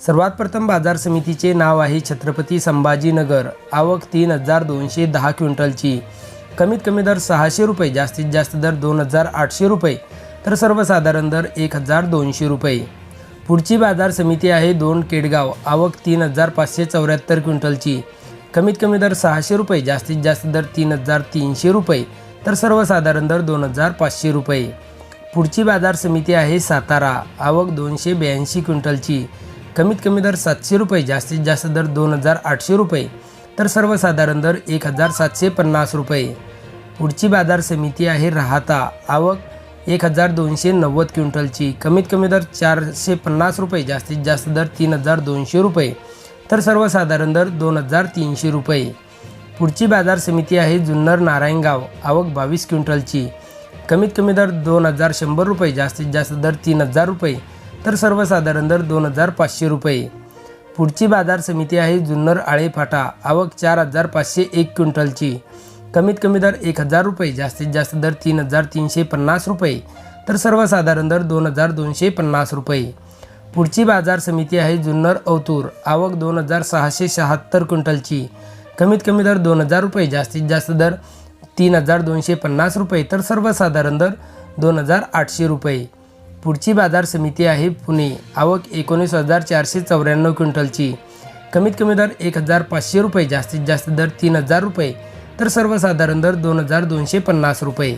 सर्वात प्रथम बाजार समितीचे नाव आहे छत्रपती संभाजीनगर. आवक तीन हजार दोनशे दहा क्विंटलची. कमीत कमी दर सहाशे रुपये जास्तीत जास्त दर दोन हजार आठशे रुपये तर सर्वसाधारण दर एक हजार दोनशे रुपये. पुढची बाजार समिती आहे दोन केडगाव. आवक तीन हजार पाचशे चौऱ्याहत्तर क्विंटलची. कमीत कमी दर सहाशे रुपये जास्तीत जास्त दर तीन हजार तीनशे रुपये तर सर्वसाधारण दर दोन हजार पाचशे रुपये. पुढची बाजार समिती आहे सातारा. आवक दोनशे ब्याऐंशी क्विंटलची. कमीत कमी दर सातशे रुपये जास्तीत जास्त दर दोन हजार आठशे रुपये तर सर्वसाधारण दर एक हजार सातशे पन्नास रुपये. पुढची बाजार समिती आहे राहता आवक एक हजार दोनशे नव्वद क्विंटलची. कमीत कमी दर चारशे पन्नास रुपये जास्तीत जास्त दर तीन हजार दोनशे रुपये तर सर्वसाधारण दर दोन हजार तीनशे रुपये. पुढची बाजार समिती आहे जुन्नर नारायणगाव आवक बावीस क्विंटलची. कमीत कमी दर दोन हजार शंभर रुपये जास्तीत जास्त दर तीन हजार रुपये तर सर्वसाधारण दर दोन हजार पाचशे रुपये. पुढची बाजार समिती आहे जुन्नर आळेफाटा आवक चार हजार पाचशे एक क्विंटलची. कमीत कमी दर एक हजार रुपये जास्तीत जास्त दर तीन हजार तीनशे पन्नास रुपये. तर सर्वसाधारण दर दोन हजार दोनशे पन्नास रुपये. पुढची बाजार समिती आहे जुन्नर अवतूर. आवक दोन हजार सहाशे शहात्तर क्विंटलची. कमीत कमी दर दोन हजार रुपये जास्तीत जास्त दर तीन हजार दोनशे पन्नास रुपये. तर सर्वसाधारण दर दोन हजार आठशे रुपये. पुढची बाजार समिती आहे पुणे. आवक एकोणीस हजार चारशे चौऱ्याण्णव क्विंटलची. कमीत कमी दर एक हजार पाचशे रुपये जास्तीत जास्त दर तीन हजार रुपये तर सर्वसाधारण दर दोन हजार दोनशे पन्नास रुपये.